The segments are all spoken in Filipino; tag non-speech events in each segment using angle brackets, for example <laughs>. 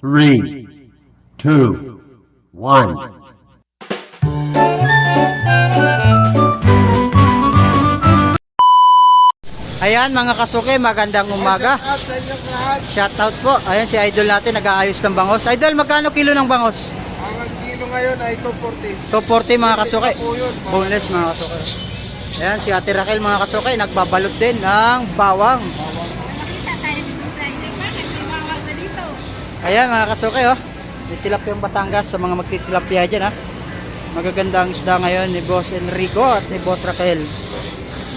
three, two, one. Ayan mga kasuke, magandang umaga. Shout out po. Ayan si Idol natin, nag-aayos ng bangos. Idol, magkano kilo ng bangos? Ang kilo ngayon ay 240. 240 mga kasuke. Boneless mga kasuke. Ayan si Ate Raquel mga kasuke, nagbabalot din ng bawang. Nakita tayo dito sa Friday. Bakit may bawal na dito? Ayan mga kasuke oh. May tilapiyang Batangas sa mga magtitilapia dyan ha. Magagandang isda ngayon ni Boss Enrico at ni Boss Raquel.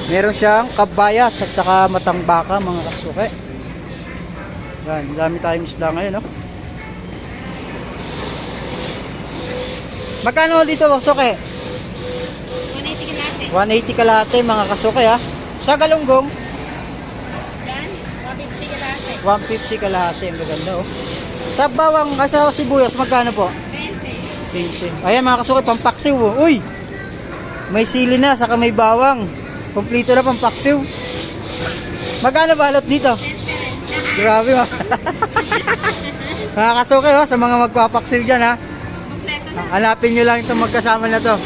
Meron siyang kabayas at saka matambaka mga kasuke. Yan, dami tayong isda ngayon oh. Magkano dito Boss Suke? 180 ka natin. 180 kalate mga kasuke ha. Sa galunggong, Yan, 150 ka natin. 150 kalahati. Ang gaganda oh. Sa bawang, ah, sa sibuyas, magkano po? 20. 20. Ayan mga kasuke, pampaksiw. oh. Uy! May sili na, saka may bawang. Kompleto na pampaksiw. Magkano balot dito? Grabe ha. <laughs> mga kasuke oh, sa mga magpapaksiw dyan ha. Hanapin nyo lang itong magkasama na to.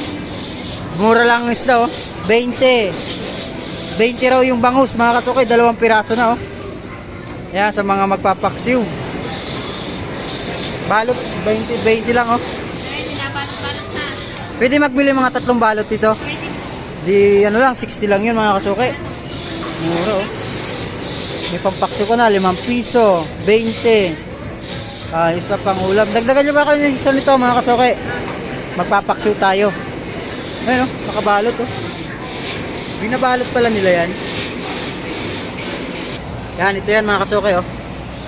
Mura lang ang isda oh. 20. 20 raw yung bangus mga kasuke, dalawang piraso na oh. Yan sa mga magpapaksiw. Balot 20 20 lang oh. Pwede magbili mga tatlong balot dito. 20. Di ano lang 60 lang yun mga kasuke. Mura oh. May pampaksiw ko na 5 piso, 20. Ah, isa pang ulam. Dagdagan nyo ba kayo ng isa nito mga kasuke? Magpapaksiw tayo. Ayun oh, nakabalot oh. Binabalot pala nila yan. Yan, ito yan mga kasuke oh.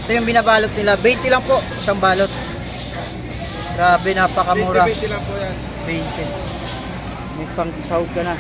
Ito yung binabalot nila. 20 lang po, isang balot. Grabe, napakamura. 20 lang po yan. 20. May pang sahod ka na.